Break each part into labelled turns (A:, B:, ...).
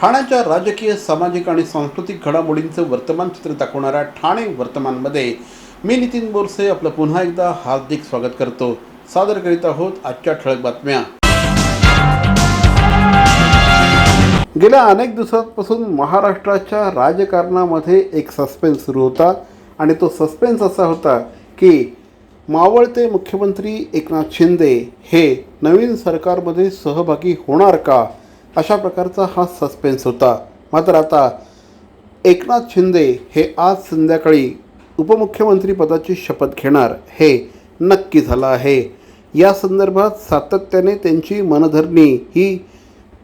A: ठाण्याच्या राजकीय सामाजिक आणि सांस्कृतिक घडामोडींचं वर्तमान चित्र दाखवणाऱ्या ठाणे वर्तमानमध्ये मी नितीन बोरसे आपलं पुन्हा एकदा हार्दिक स्वागत करतो. सादर करीत आहोत आजच्या ठळक बातम्या. गेल्या अनेक दिवसांपासून महाराष्ट्राच्या राजकारणामध्ये एक सस्पेन्स सुरू होता आणि तो सस्पेन्स असा होता की मावळते मुख्यमंत्री एकनाथ शिंदे हे नवीन सरकारमध्ये सहभागी होणार का? अशा प्रकारचा हा सस्पेन्स होता. मात्र आता एकनाथ शिंदे हे आज संध्याकाळी उपमुख्यमंत्रीपदाची शपथ घेणार हे नक्की झालं आहे. या संदर्भात सातत्याने त्यांची मनधरणी ही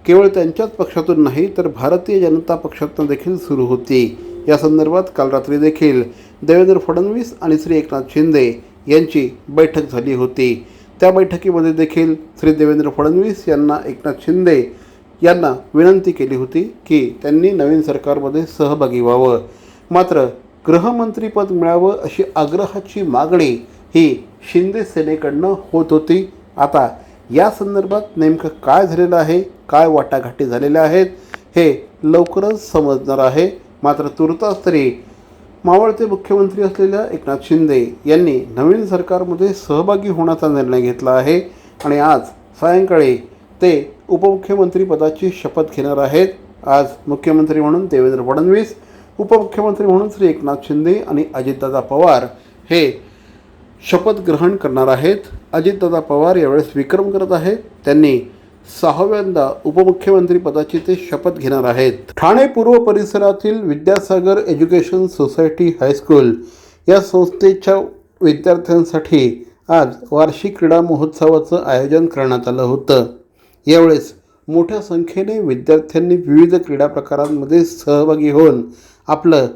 A: केवळ त्यांच्याच पक्षातून नाही तर भारतीय जनता पक्षातून देखील सुरू होती. या संदर्भात काल रात्री देखील देवेंद्र फडणवीस आणि श्री एकनाथ शिंदे यांची बैठक झाली होती. त्या बैठकीमध्ये देखील श्री देवेंद्र फडणवीस यांना एकनाथ शिंदे यांना विनंती केली होती की त्यांनी नवीन सरकारमध्ये सहभागी व्हावं. मात्र गृहमंत्रीपद मिळावं अशी आग्रहाची मागणी ही शिंदे सेनेकडनं होत होती. आता या संदर्भात नेमकं काय झालेलं आहे काय वाटाघाटी झालेल्या आहेत हे लवकरच समजणार आहे. मात्र तुर्तास तरी मावळते मुख्यमंत्री असलेल्या एकनाथ शिंदे यांनी नवीन सरकारमध्ये सहभागी होण्याचा निर्णय घेतला आहे. आणि आज सायंकाळी ते उपमुख्यमंत्रीपदाची शपथ घेणार आहेत. आज मुख्यमंत्री म्हणून देवेंद्र फडणवीस उपमुख्यमंत्री म्हणून श्री एकनाथ शिंदे आणि अजितदादा पवार हे शपथ ग्रहण करणार आहेत. अजितदादा पवार यावेळेस विक्रम करत आहेत. त्यांनी सहाव्यांदा उपमुख्यमंत्री पदाची ते शपथ घेणार आहेत. ठाणे पूर्व परिसरातील विद्यासागर एज्युकेशन सोसायटी हायस्कूल या संस्थेच्या विद्यार्थ्यांसाठी आज वार्षिक क्रीडा महोत्सवाचं आयोजन करण्यात आलं होतं. यावेळेस मोठ्या संख्येने विद्यार्थ्यांनी विविध क्रीडा प्रकारांमध्ये सहभागी होऊन आपलं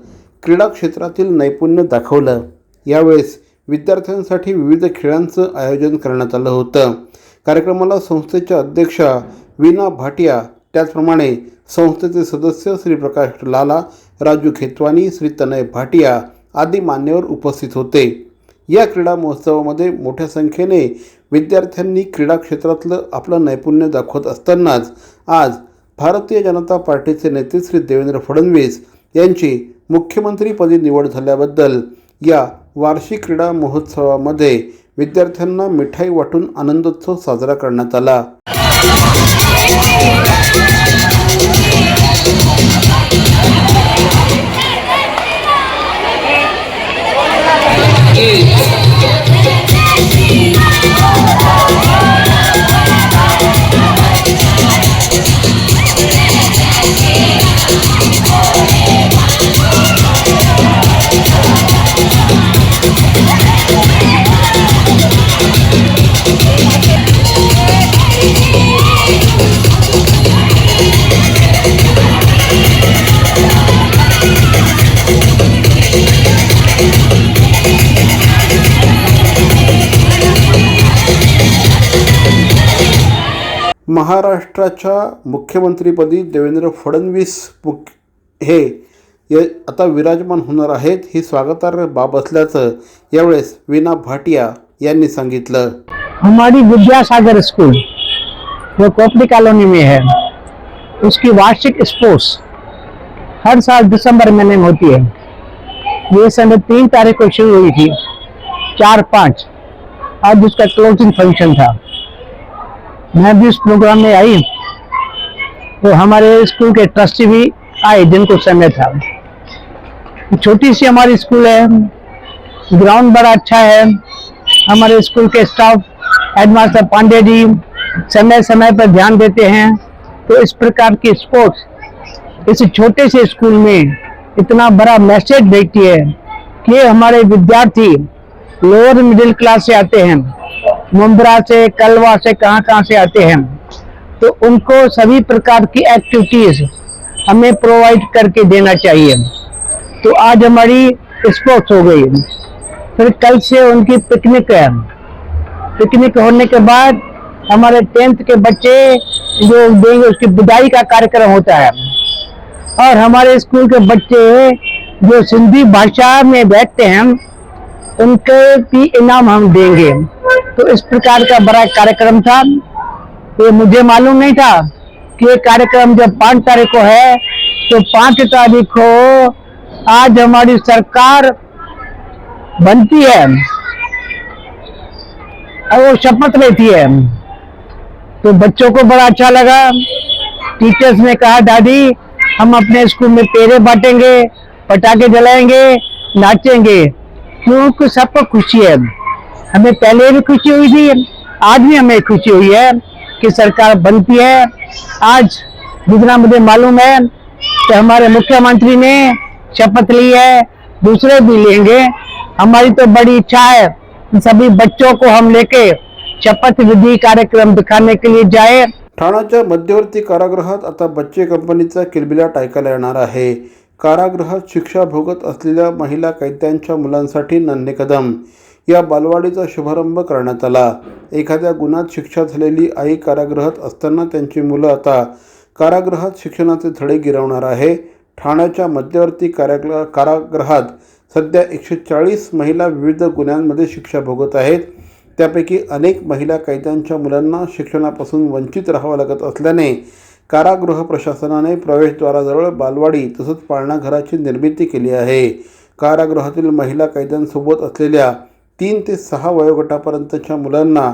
A: क्रीडा क्षेत्रातील नैपुण्य दाखवलं. यावेळेस विद्यार्थ्यांसाठी विविध खेळांचं आयोजन करण्यात आलं होतं. कार्यक्रमाला संस्थेच्या अध्यक्षा वीना भाटिया त्याचप्रमाणे संस्थेचे सदस्य श्री प्रकाश लाला राजू खेतवानी श्री तनय भाटिया आदी मान्यवर उपस्थित होते. या क्रीडा महोत्सवामध्ये मोठ्या संख्येने विद्यार्थ्यांनी क्रीडा क्षेत्रातलं आपलं नैपुण्य दाखवत असतानाच आज भारतीय जनता पार्टीचे नेते श्री देवेंद्र फडणवीस यांची मुख्यमंत्रीपदी निवड झाल्याबद्दल या वार्षिक क्रीडा महोत्सवामध्ये विद्यार्थ्यांना मिठाई वाटून आनंदोत्सव साजरा करण्यात आला. Yeah. महाराष्ट्राच्या मुख्यमंत्रीपदी देवेंद्र फडणवीस मुख हे य आता विराजमान होणार आहेत ही स्वागतार्ह बाब असल्याचं यावेळेस वीणा भाटिया यांनी सांगितलं.
B: हमारी विद्यासागर स्कूल जो कोपली कॉलोनी में है उसकी वार्षिक स्पोर्ट्स हर साल दिसंबर महीने में होती है। ये समय तीन तारीख को शुरू हुई थी चार पाँच। आज उसका क्लोजिंग फंक्शन था। मैं भी इस प्रोग्राम में आई। तो हमारे स्कूल के ट्रस्टी भी आए, जिनको समय था। छोटी सी हमारी स्कूल है। ग्राउंड बड़ा अच्छा है। हमारे स्कूल के स्टाफ हेडमास्टर पांडे जी समय समय पर ध्यान देते हैं। तो इस प्रकार की स्पोर्ट्स इस छोटे से स्कूल में इतना बड़ा मैसेज भेजती है कि हमारे विद्यार्थी लोअर मिडिल क्लास से आते हैं। मुंब्रा से, कलवा से कहाँ कहाँ से आते हैं। तो उनको सभी प्रकार की एक्टिविटीज़ हमें प्रोवाइड करके देना चाहिए। तो आज हमारी स्पोर्ट्स हो गई। फिर कल से उनकी पिकनिक है। पिकनिक होने के बाद हमारे टेंथ के बच्चे जो देंगे, उसकी विदाई का कार्यक्रम होता है। और हमारे स्कूल के बच्चे जो सिंधी भाषा में बैठते हैं, उनके भी इनाम हम देंगे। तो इस प्रकार का बड़ा कार्यक्रम था। ये मुझे मालूम नहीं था कि ये कार्यक्रम जब पाँच तारीख को है तो पाँच तारीख को आज हमारी सरकार बनती है। और वो शपथ लेती है। तो बच्चों को बड़ा अच्छा लगा। टीचर्स ने कहा, दादी, हम अपने स्कूल में पेड़े बांटेंगे, पटाखे जलाएँगे, नाचेंगे। क्योंकि सबको खुशी है। हमें पहले भी खुशी हुई थी आज भी हमें खुशी हुई है कि सरकार बनती है। आज जितना मुझे मालूम है कि हमारे मुख्यमंत्री ने शपथ ली है दूसरे भी लेंगे। हमारी तो बड़ी इच्छा है सभी बच्चों को हम लेके शपथ विधि कार्यक्रम दिखाने के लिए जाए।
A: ठाण्याच्या मध्यवर्ती कारागृहात आता बच्चे कंपनीचा किलबिलाट ऐकायला येणार आहे. कारागृहात शिक्षा भोगत असलेल्या महिला कैद्यांच्या मुलांसाठी नन्हे कदम. या बालवाडीचा शुभारंभ करण्यात आला. एखाद्या गुन्ह्यात शिक्षा झालेली आई कारागृहात असताना त्यांची मुलं आता कारागृहात शिक्षणाचे धडे गिरवणार आहे. ठाण्याच्या मध्यवर्ती कारागृह कारागृहात सध्या एकशे चाळीस महिला विविध गुन्ह्यांमध्ये शिक्षा भोगत आहेत. त्यापैकी अनेक महिला कैद्यांच्या मुलांना शिक्षणापासून वंचित राहावं लागत असल्याने कारागृह प्रशासनाने प्रवेशद्वाराजवळ बालवाडी तसंच पाळणाघराची निर्मिती केली आहे. कारागृहातील महिला कैद्यांसोबत असलेल्या तीन ते सहा वयोगटापर्यंतच्या मुलांना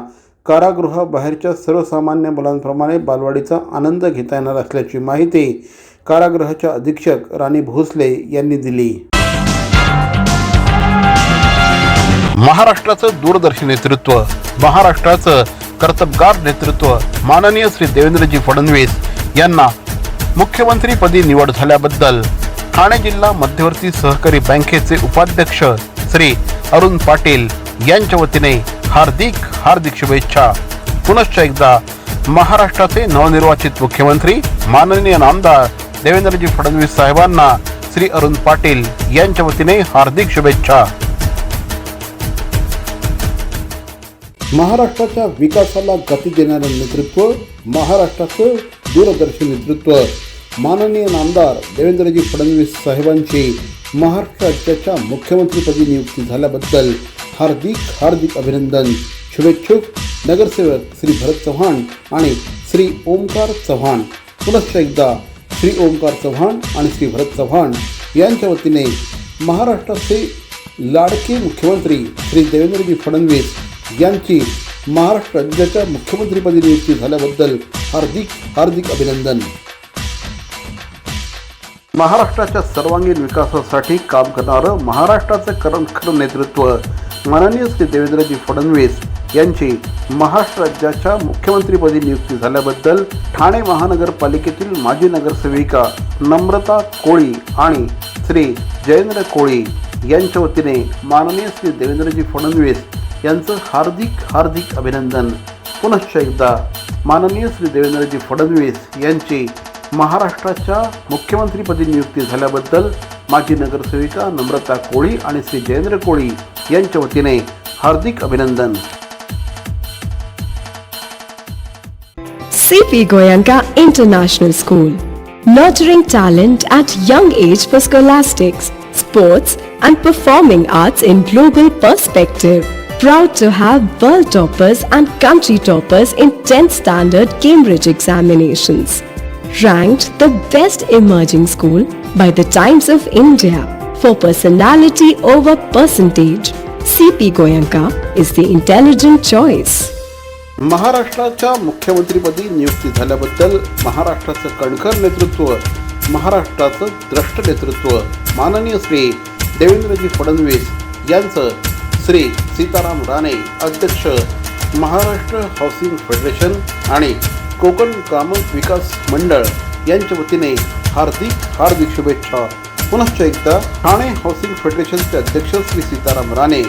A: कारागृहाबाहेरच्या सर्वसामान्य मुलांप्रमाणे बालवाडीचा आनंद घेता येणार असल्याची माहिती कारागृहाच्या अधीक्षक राणी भोसले यांनी दिली. महाराष्ट्राचं दूरदर्शी नेतृत्व महाराष्ट्राचं कर्तबगार नेतृत्व माननीय श्री देवेंद्रजी फडणवीस यांना मुख्यमंत्रीपदी निवड झाल्याबद्दल ठाणे जिल्हा मध्यवर्ती सहकारी बँकेचे उपाध्यक्ष श्री अरुण पाटील यांच्या वतीने हार्दिक हार्दिक शुभेच्छा. पुनश्च एकदा महाराष्ट्राचे नवनिर्वाचित मुख्यमंत्री माननीय नामदार देवेंद्रजी फडणवीस साहेबांना श्री अरुण पाटील यांच्या वतीने हार्दिक शुभेच्छा. महाराष्ट्राच्या विकासाला गती देणारं नेतृत्व महाराष्ट्राचं दूरदर्शी नेतृत्व. माननीय नामदार देवेंद्रजी फडणवीस साहेबांची महाराष्ट्र राज्याच्या मुख्यमंत्रीपदी नियुक्ती झाल्याबद्दल हार्दिक हार्दिक अभिनंदन शुभेच्छुक. नगरसेवक श्री भरत चव्हाण आणि श्री ओमकार चव्हाण. पुनश्च एकदा श्री ओमकार चव्हाण आणि श्री भरत चव्हाण यांच्या वतीने महाराष्ट्राचे लाडके मुख्यमंत्री श्री देवेंद्रजी फडणवीस यांची महाराष्ट्र राज्याच्या मुख्यमंत्रीपदी नियुक्ती झाल्याबद्दल हार्दिक हार्दिक अभिनंदन. महाराष्ट्राच्या सर्वांगीण विकासासाठी काम करणारं महाराष्ट्राचं खरं नेतृत्व. माननीय श्री देवेंद्रजी फडणवीस यांची महाराष्ट्र राज्याच्या मुख्यमंत्रीपदी नियुक्ती झाल्याबद्दल ठाणे महानगरपालिकेतील माजी नगरसेविका नम्रता कोळी आणि श्री जयेंद्र कोळी यांच्या वतीने माननीय श्री देवेंद्रजी फडणवीस यांचं हार्दिक हार्दिक अभिनंदन. पुनश्च एकदा माननीय श्री देवेंद्रजी फडणवीस यांची महाराष्ट्राच्या मुख्यमंत्रीपदी नियुक्ती झाल्याबद्दल माजी नगरसेविका नम्रता कोळी आणि श्री जयेंद्र कोळी यांच्या वतीने हार्दिक अभिनंदन
C: CP Goyanka International School. Nurturing talent at young age for scholastics, sports, and performing arts in global perspective. Proud to have world toppers and country toppers in 10th standard Cambridge examinations. Ranked the best emerging school by the Times of India for personality over percentage. CP Goyanka is the intelligent choice.
A: महाराष्ट्राच्या मुख्यमंत्रीपदी नियुक्ती झाल्याबद्दल महाराष्ट्राचं कणखर नेतृत्व महाराष्ट्राचं द्रष्ट नेतृत्व माननीय श्री देवेंद्रजी फडणवीस यांचं श्री सीताराम राणे अध्यक्ष महाराष्ट्र हाऊसिंग फेडरेशन आणि कोकण ग्राम विकास मंडळ यांच्या वतीने हार्दिक हार्दिक शुभेच्छा. पुनश्च एकदा ठाणे हाऊसिंग फेडरेशनचे अध्यक्ष श्री सीताराम राणे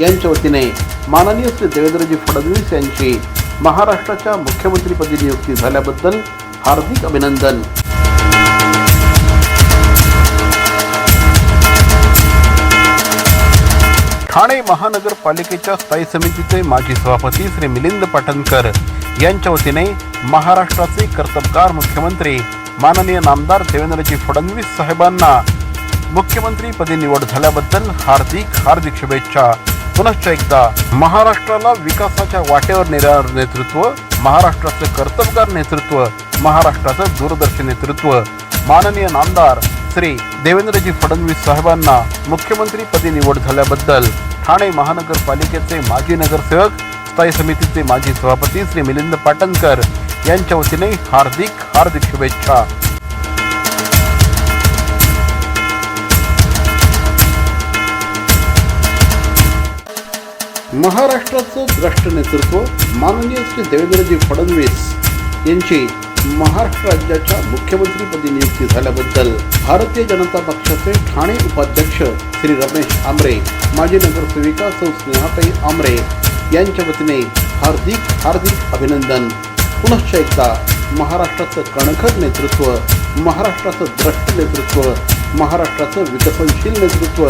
A: यांच्या वतीने माननीय श्री देवेंद्रजी फडणवीस यांची महाराष्ट्राच्या मुख्यमंत्रीपदी नियुक्ती झाल्याबद्दल हार्दिक अभिनंदन. ठाणे महानगरपालिकेच्या स्थायी समितीचे माजी सभापती श्री मिलिंद पाटणकर यांच्या वतीने महाराष्ट्राचे कर्तबगार मुख्यमंत्री माननीय नामदार देवेंद्रजी फडणवीस साहेबांना मुख्यमंत्रीपदी निवड झाल्याबद्दल हार्दिक हार्दिक शुभेच्छा. पुनश्च एकदा महाराष्ट्राला विकासाच्या वाटेवर नेणारं नेतृत्व महाराष्ट्राचं कर्तबगार नेतृत्व महाराष्ट्राचं दूरदर्शी नेतृत्व. माननीय नामदार श्री देवेंद्रजी फडणवीस साहेबांना मुख्यमंत्रीपदी निवड झाल्याबद्दल ठाणे महानगरपालिकेचे माजी नगरसेवक स्थायी समितीचे माजी सभापती श्री मिलिंद पाटणकर यांच्या वतीने हार्दिक हार्दिक शुभेच्छा. महाराष्ट्राचं भ्रष्ट नेतृत्व माननीय श्री देवेंद्रजी फडणवीस यांची महाराष्ट्र राज्याच्या मुख्यमंत्रीपदी नियुक्ती झाल्याबद्दल भारतीय जनता पक्षाचे ठाणे उपाध्यक्ष श्री रमेश आमरे माजी नगरसेविका सौ स्नेहाताई आमरे यांच्या वतीने हार्दिक हार्दिक अभिनंदन. पुनश्च एकदा महाराष्ट्राचं कणखर नेतृत्व महाराष्ट्राचं द्रष्ट नेतृत्व महाराष्ट्राचं विकसनशील नेतृत्व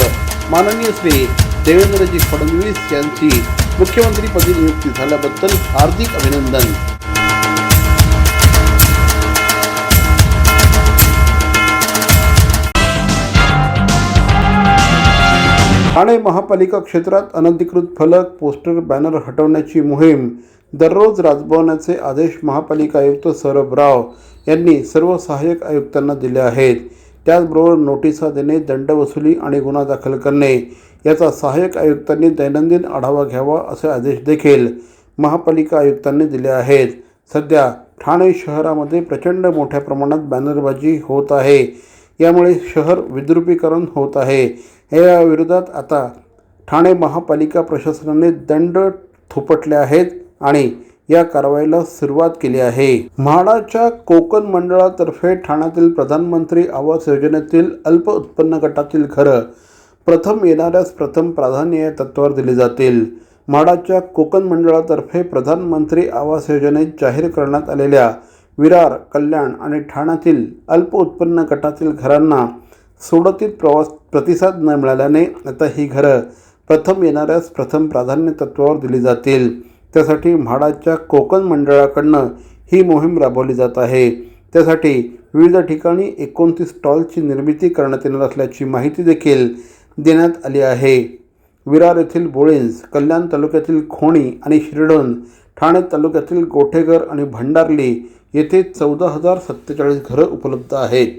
A: माननीय श्री देवेंद्रजी फडणवीस यांची मुख्यमंत्रीपदी नियुक्ती झाल्याबद्दल हार्दिक अभिनंदन. ठाणे महापालिका क्षेत्रात अनधिकृत फलक पोस्टर बॅनर हटवण्याची मोहीम दररोज राबवण्याचे आदेश महापालिका आयुक्त सौरभ राव यांनी सर्व सहाय्यक आयुक्तांना दिले आहेत. त्याचबरोबर नोटिसा देणे दंड वसुली आणि गुन्हा दाखल करणे याचा सहाय्यक आयुक्तांनी दैनंदिन आढावा घ्यावा असे आदेश देखील महापालिका आयुक्तांनी दिले आहेत. सध्या ठाणे शहरामध्ये प्रचंड मोठ्या प्रमाणात बॅनरबाजी होत आहे. यामुळे शहर विद्रुपीकरण होत आहे. या विरोधात आता ठाणे महापालिका प्रशासनाने दंड थोपटले आहेत आणि या कारवाईला सुरुवात केली आहे. म्हाडाच्या कोकण मंडळातर्फे ठाण्यातील प्रधानमंत्री आवास योजनेतील अल्प उत्पन्न गटातील घरं प्रथम येणाऱ्यास प्रथम प्राधान्य या तत्वावर दिली जातील. म्हाडाच्या कोकण मंडळातर्फे प्रधानमंत्री आवास योजनेत जाहीर करण्यात आलेल्या विरार कल्याण आणि ठाण्यातील अल्प उत्पन्न गटातील घरांना सोडतीत प्रवास प्रतिसाद न मिळाल्याने आता ही घरं प्रथम येणाऱ्यास प्रथम प्राधान्य तत्वावर दिली जातील. त्यासाठी म्हाडाच्या कोकण मंडळाकडनं ही मोहीम राबवली जात आहे. त्यासाठी विविध ठिकाणी एकोणतीस स्टॉलची निर्मिती करण्यात येणार असल्याची माहिती देखील देण्यात आली आहे. विरार येथील बोळेंज कल्याण तालुक्यातील खोणी आणि शिरडोन ठाणे तालुक्यातील गोठेघर आणि भंडारली येथे चौदा हजार सत्तेचाळीस घरं उपलब्ध आहेत.